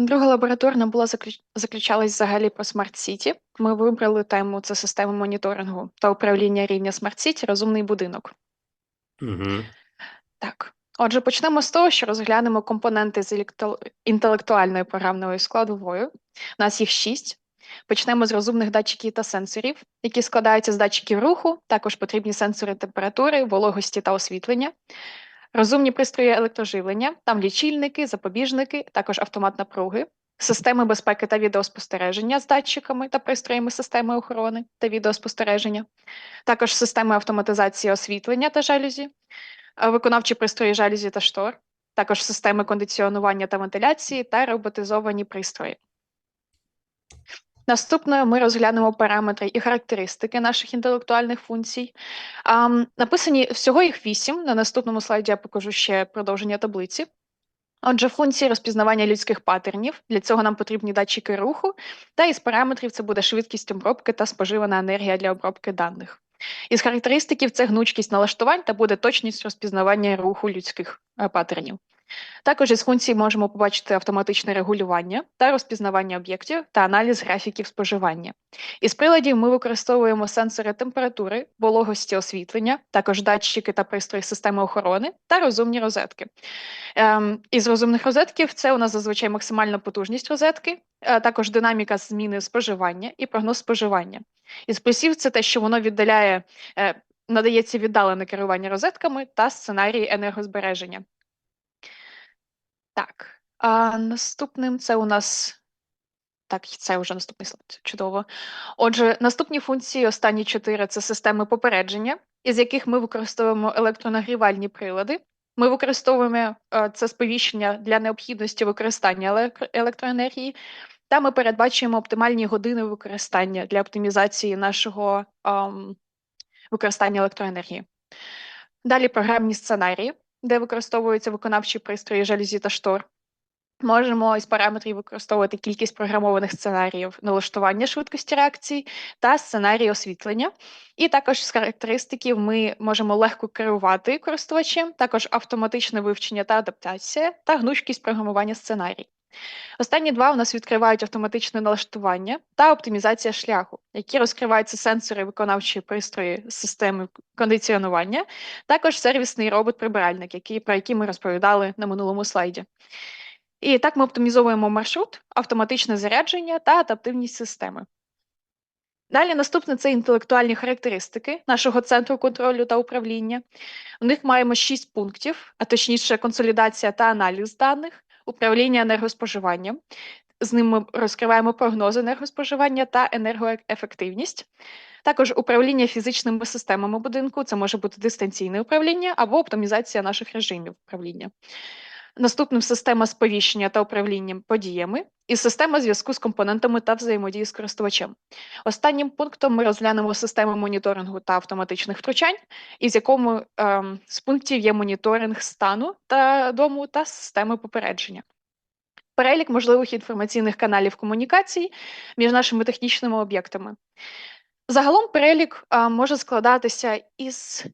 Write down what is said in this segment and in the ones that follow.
Друга лабораторна була заключ... заключалась взагалі про Smart City. Ми вибрали тему це система моніторингу та управління рівня Smart City розумний будинок. Угу. Так. Отже, почнемо з того, що розглянемо компоненти з інтелектуальною програмною складовою. У нас їх шість. Почнемо з розумних датчиків та сенсорів, які складаються з датчиків руху, також потрібні сенсори температури, вологості та освітлення. Розумні пристрої електроживлення, там лічильники, запобіжники, також автомат напруги, системи безпеки та відеоспостереження з датчиками та пристроями системи охорони та відеоспостереження, також системи автоматизації освітлення та жалюзі, е, виконавчі пристрої жалюзі та штор, також системи кондиціонування та вентиляції та роботизовані пристрої. Наступною ми розглянемо параметри і характеристики наших інтелектуальних функцій. Написані всього їх вісім. На наступному слайді я покажу ще продовження таблиці. Отже, функції розпізнавання людських паттернів. Для цього нам потрібні датчики руху, та із параметрів це буде швидкість обробки та споживана енергія для обробки даних. Із характеристиків це гнучкість налаштувань та буде точність розпізнавання руху людських е, паттернів. Також із функцій можемо побачити автоматичне регулювання та розпізнавання об'єктів та аналіз графіків споживання. Із приладів ми використовуємо сенсори температури, вологості освітлення, також датчики та пристрої системи охорони та розумні розетки. Ем, із розумних розетків це у нас зазвичай максимальна потужність розетки, е, також динаміка зміни споживання і прогноз споживання. Із плюсів це те, що воно віддаляє, е, надається віддалене керування розетками та сценарії енергозбереження. Так, а наступним це у нас. Так, це вже наступний слайд. Чудово. Отже, наступні функції, останні чотири це системи попередження, із яких ми використовуємо електронагрівальні прилади. Ми використовуємо е, це сповіщення для необхідності використання електроенергії, та ми передбачуємо оптимальні години використання для оптимізації нашого ам, використання електроенергії. Далі програмні сценарії, де використовуються виконавчі пристрої жалюзі та штор. Можемо із параметрів використовувати кількість програмованих сценаріїв налаштування швидкості реакцій та сценарії освітлення. І також з характеристиків ми можемо легко керувати користувачем, також автоматичне вивчення та адаптація та гнучкість програмування сценарій. Останні два у нас відкривають автоматичне налаштування та оптимізація шляху, які розкриваються сенсори виконавчої пристрої системи кондиціонування, також сервісний робот-прибиральник, який, про який ми розповідали на минулому слайді. І так ми оптимізовуємо маршрут, автоматичне зарядження та адаптивність системи. Далі наступне це інтелектуальні характеристики нашого центру контролю та управління. У них маємо шість пунктів, а точніше, консолідація та аналіз даних, управління енергоспоживанням. З ним ми розкриваємо прогнози енергоспоживання та енергоефективність. Також управління фізичними системами будинку, це може бути дистанційне управління або оптимізація наших режимів управління. Наступним система сповіщення та управлінням подіями і система зв'язку з компонентами та взаємодії з користувачем. Останнім пунктом ми розглянемо систему моніторингу та автоматичних втручань, із якому ем, з пунктів є моніторинг стану та дому та системи попередження. Перелік можливих інформаційних каналів комунікацій між нашими технічними об'єктами. Загалом перелік а, може складатися із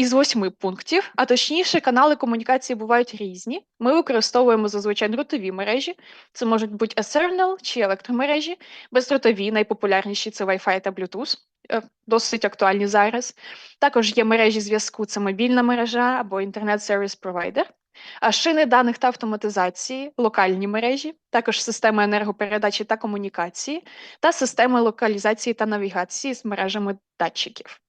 із восьми пунктів, а точніше, канали комунікації бувають різні. Ми використовуємо зазвичай дротові мережі, це можуть бути Ethernet чи електромережі, бездротові, найпопулярніші це Wi-Fi та Bluetooth, е, досить актуальні зараз. Також є мережі зв'язку, це мобільна мережа або інтернет-сервіс провайдер. А шини даних та автоматизації, локальні мережі, також системи енергопередачі та комунікації, та системи локалізації та навігації з мережами датчиків.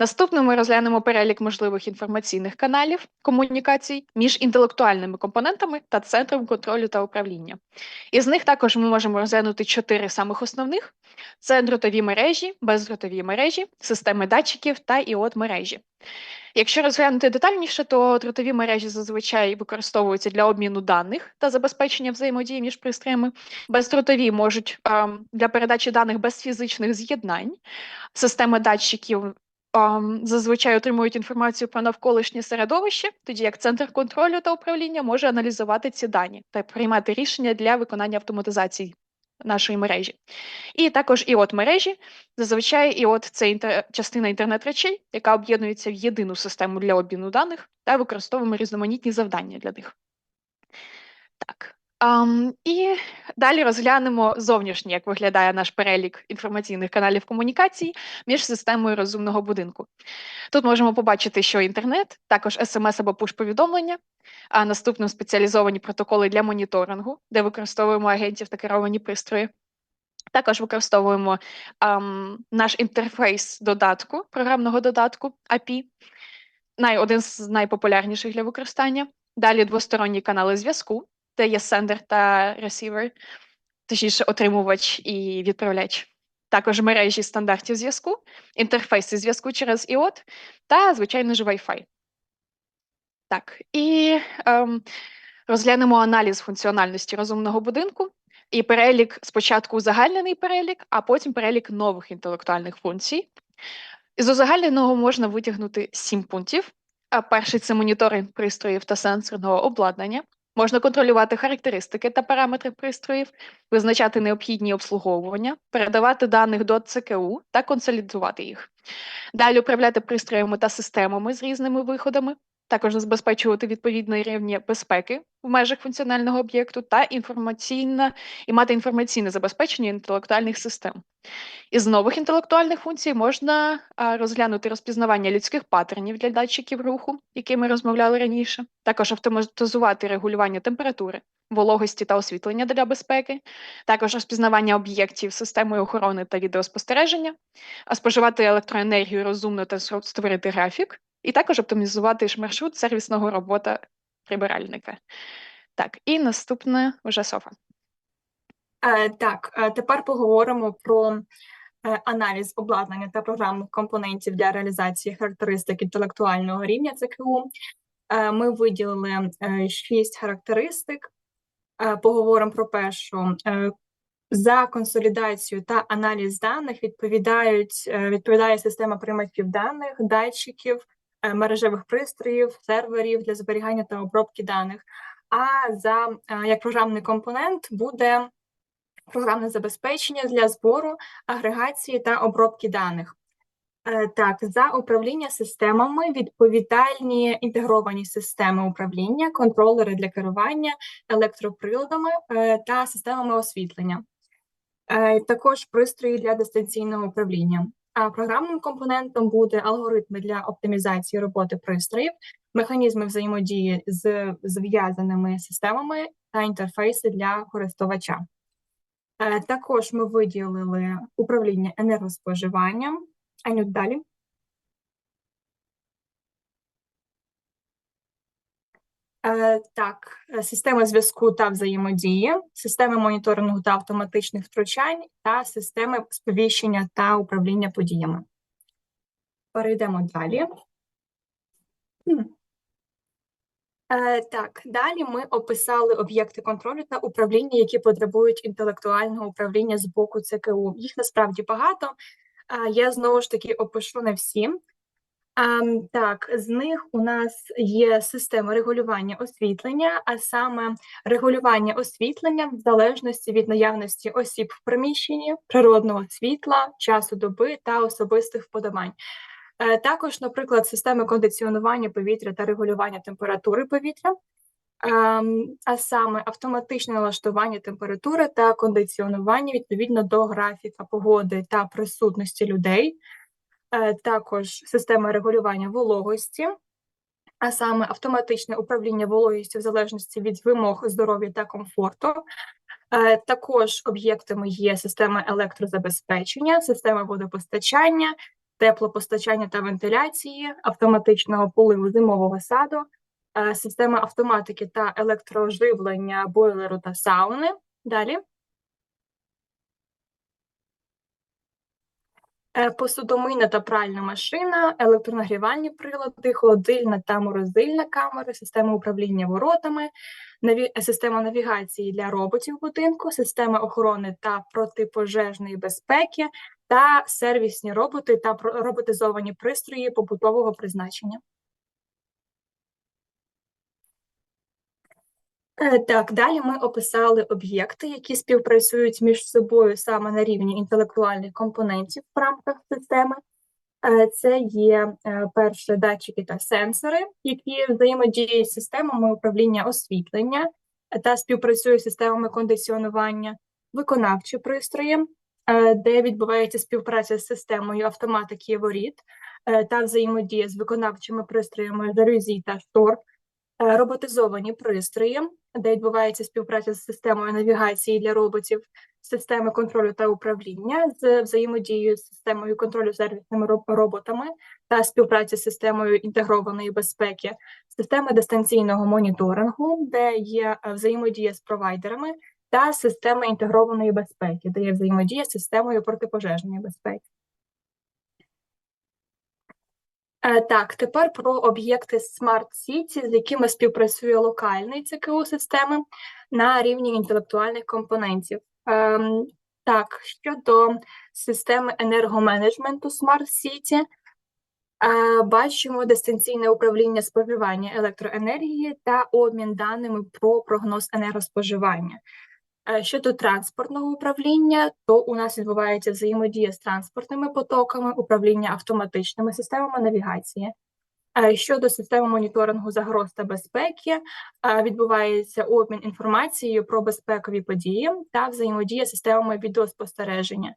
Наступним ми розглянемо перелік можливих інформаційних каналів комунікацій між інтелектуальними компонентами та центром контролю та управління. Із них також ми можемо розглянути чотири самих основних: це дротові мережі, бездротові мережі, системи датчиків та іот мережі. Якщо розглянути детальніше, то дротові мережі зазвичай використовуються для обміну даних та забезпечення взаємодії між пристроями. Бездротові можуть ем, для передачі даних без фізичних з'єднань, системи датчиків зазвичай отримують інформацію про навколишнє середовище, тоді як центр контролю та управління може аналізувати ці дані та приймати рішення для виконання автоматизації нашої мережі. І також іот мережі. Зазвичай іот це інтер... частина інтернет-речей, яка об'єднується в єдину систему для обміну даних та використовуємо різноманітні завдання для них. Так, Ам, і далі розглянемо зовнішнє, як виглядає наш перелік інформаційних каналів комунікацій між системою розумного будинку. Тут можемо побачити, що інтернет, також смс або пуш-повідомлення, а наступно спеціалізовані протоколи для моніторингу, де використовуємо агентів та керовані пристрої. Також використовуємо ам, наш інтерфейс додатку, програмного додатку API, най, один з найпопулярніших для використання. Далі двосторонні канали зв'язку, де є сендер та ресівер, точніше, отримувач і відправляч. Також мережі стандартів зв'язку, інтерфейси зв'язку через IOT та, звичайно ж, Wi-Fi. Так, і ем, розглянемо аналіз функціональності розумного будинку і перелік спочатку узагальнений перелік, а потім перелік нових інтелектуальних функцій. Із узагальненого можна витягнути сім пунктів. Перший це моніторинг пристроїв та сенсорного обладнання. Можна контролювати характеристики та параметри пристроїв, визначати необхідні обслуговування, передавати даних до ЦКУ та консолідувати їх. Далі управляти пристроями та системами з різними виходами, також забезпечувати відповідний рівні безпеки в межах функціонального об'єкту та інформаційне і мати інформаційне забезпечення інтелектуальних систем. Із нових інтелектуальних функцій можна розглянути розпізнавання людських паттернів для датчиків руху, які ми розмовляли раніше, також автоматизувати регулювання температури, вологості та освітлення для безпеки, також розпізнавання об'єктів системою охорони та відеоспостереження, споживати електроенергію розумно та створити графік, і також оптимізувати маршрут сервісного робота прибиральника. Так, і наступне вже Софа. Е, Так, е, тепер поговоримо про е, аналіз обладнання та програмних компонентів для реалізації характеристик інтелектуального рівня ЦКУ. Е, Ми виділили шість характеристик. Поговоримо про першу. За консолідацію та аналіз даних відповідають, відповідає система приймачів даних, датчиків, мережевих пристроїв, серверів для зберігання та обробки даних. А за е, як програмний компонент буде програмне забезпечення для збору, агрегації та обробки даних. Е, Так, за управління системами відповідальні інтегровані системи управління, контролери для керування електроприладами е, та системами освітлення. Е, Також пристрої для дистанційного управління. Програмним компонентом буде алгоритми для оптимізації роботи пристроїв, механізми взаємодії з зв'язаними системами та інтерфейси для користувача. Е, Також ми виділили управління енергоспоживанням. Аню, далі. Е, Так, е, система зв'язку та взаємодії, системи моніторингу та автоматичних втручань та системи сповіщення та управління подіями. Перейдемо далі. Е, Так, далі ми описали об'єкти контролю та управління, які потребують інтелектуального управління з боку ЦКУ. Їх насправді багато. Я знову ж таки опишу не всі. Так, з них у нас є система регулювання освітлення, а саме регулювання освітлення в залежності від наявності осіб в приміщенні, природного світла, часу доби та особистих вподобань. Е, Також, наприклад, системи кондиціонування повітря та регулювання температури повітря, ем, а саме автоматичне налаштування температури та кондиціонування відповідно до графіка погоди та присутності людей, також система регулювання вологості, а саме автоматичне управління вологістю в залежності від вимог здоров'я та комфорту. Е, Також об'єктами є система електрозабезпечення, система водопостачання, теплопостачання та вентиляції, автоматичного поливу зимового саду, е, система автоматики та електроживлення бойлеру та сауни. Далі. Посудомийна та пральна машина, електронагрівальні прилади, холодильна та морозильна камери, система управління воротами, наві... система навігації для роботів будинку, система охорони та протипожежної безпеки та сервісні роботи та роботизовані пристрої побутового призначення. Так, далі ми описали об'єкти, які співпрацюють між собою саме на рівні інтелектуальних компонентів в рамках системи. Е, Це є е, перше датчики та сенсори, які взаємодіють з системами управління освітлення, та співпрацює з системами кондиціонування, виконавчі пристрої, е, де відбувається співпраця з системою автоматики воріт е, та взаємодія з виконавчими пристроями жалюзі та штор, е, роботизовані пристрої, де відбувається співпраця з системою навігації для роботів, системи контролю та управління з взаємодією з системою контролю сервісними роботами та співпраця з системою інтегрованої безпеки, системи дистанційного моніторингу, де є е, взаємодія з провайдерами, та системи інтегрованої безпеки, де є взаємодія з системою протипожежної безпеки. Е, Так, тепер про об'єкти Smart City, з якими співпрацює локальний ЦКУ системи на рівні інтелектуальних компонентів. Ем, Так, щодо системи енергоменеджменту Smart City, е, бачимо дистанційне управління споживання електроенергії та обмін даними про прогноз енергоспоживання. Е, Щодо транспортного управління, то у нас відбувається взаємодія з транспортними потоками, управління автоматичними системами навігації. Е, Щодо системи моніторингу загроз та безпеки, е, відбувається обмін інформацією про безпекові події та взаємодія з системами відеоспостереження.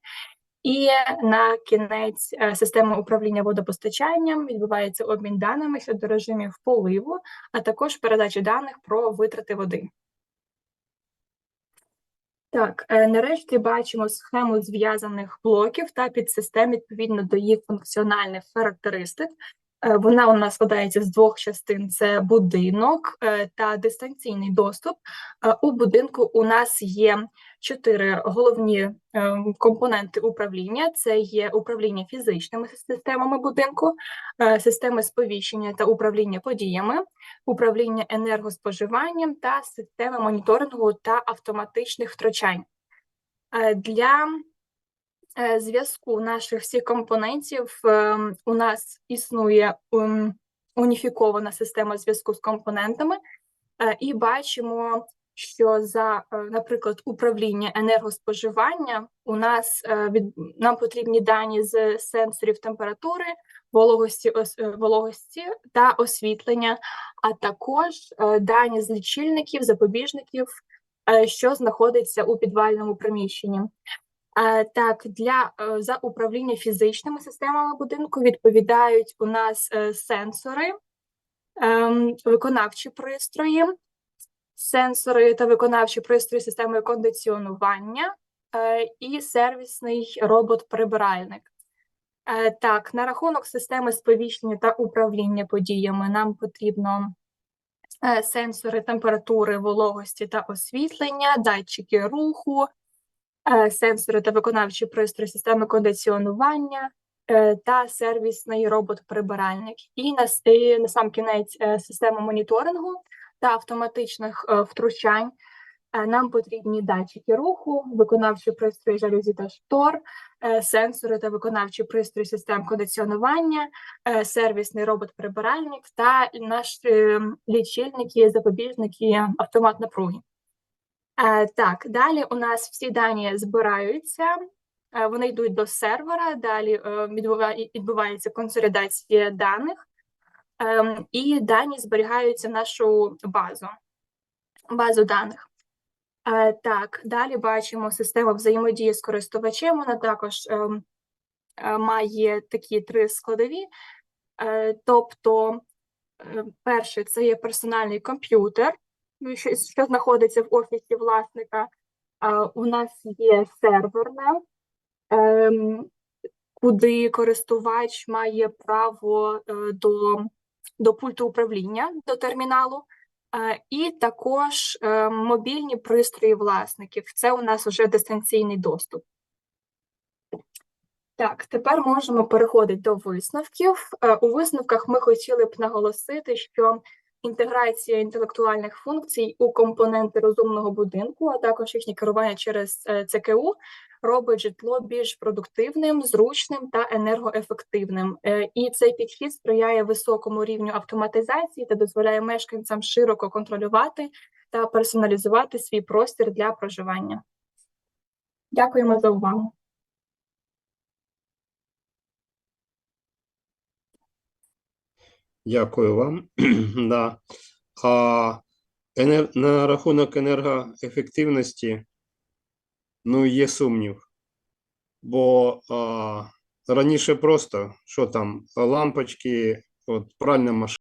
І на кінець системи управління водопостачанням відбувається обмін даними щодо режимів поливу, а також передачі даних про витрати води. Так, е, нарешті бачимо схему зв'язаних блоків та підсистем відповідно до їх функціональних характеристик. Е, Вона у нас складається з двох частин: це будинок е, та дистанційний доступ. У будинку у нас є чотири головні е, компоненти управління: це є управління фізичними системами будинку, е, системи сповіщення та управління подіями, управління енергоспоживанням та системи моніторингу та автоматичних втручань. Е, Для е, зв'язку наших всіх компонентів ем, у нас існує ем, уніфікована система зв'язку з компонентами, і бачимо, що за, е, наприклад, управління енергоспоживання у нас е, від нам потрібні дані з сенсорів температури, вологості, ос- е, вологості та освітлення, а також дані з лічильників, запобіжників, що знаходиться у підвальному приміщенні. Так, для за управління фізичними системами будинку відповідають у нас сенсори, ем, виконавчі пристрої, сенсори та виконавчі пристрої системи кондиціонування е, і сервісний робот-прибиральник. Е, Так, на рахунок системи сповіщення та управління подіями нам потрібно е, сенсори температури, вологості та освітлення, датчики руху, сенсори та виконавчі пристрої системи кондиціонування та сервісний робот-прибиральник. І на, сам кінець система моніторингу та автоматичних е, втручань. Е, Нам потрібні датчики руху, виконавчі пристрої жалюзі та штор, е, сенсори та виконавчі пристрої систем кондиціонування, сервісний робот-прибиральник та наші лічильники, запобіжники, автомат напруги. Так, далі у нас всі дані збираються, вони йдуть до сервера, далі відбувається консолідація даних, і дані зберігаються в нашу базу, базу даних. Е, Так, далі бачимо систему взаємодії з користувачем. Вона також ем, е, має такі три складові. Е, Тобто, е, перший це є персональний комп'ютер, ну, що, знаходиться в офісі власника. У нас є серверна, ем, куди користувач має право до, до пульту управління, до терміналу. Е, І також е, мобільні пристрої власників. Це у нас вже дистанційний доступ. Так, тепер можемо переходити до висновків. Е, У висновках ми хотіли б наголосити, що інтеграція інтелектуальних функцій у компоненти розумного будинку, а також їхнє керування через ЦКУ, робить житло більш продуктивним, зручним та енергоефективним. Е, І цей підхід сприяє високому рівню автоматизації та дозволяє мешканцям широко контролювати та персоналізувати свій простір для проживання. Дякуємо за увагу. Дякую вам. Да. А, енер... на рахунок енергоефективності, ну, є сумнів. Бо а, раніше просто, що там, лампочки, от пральна машина.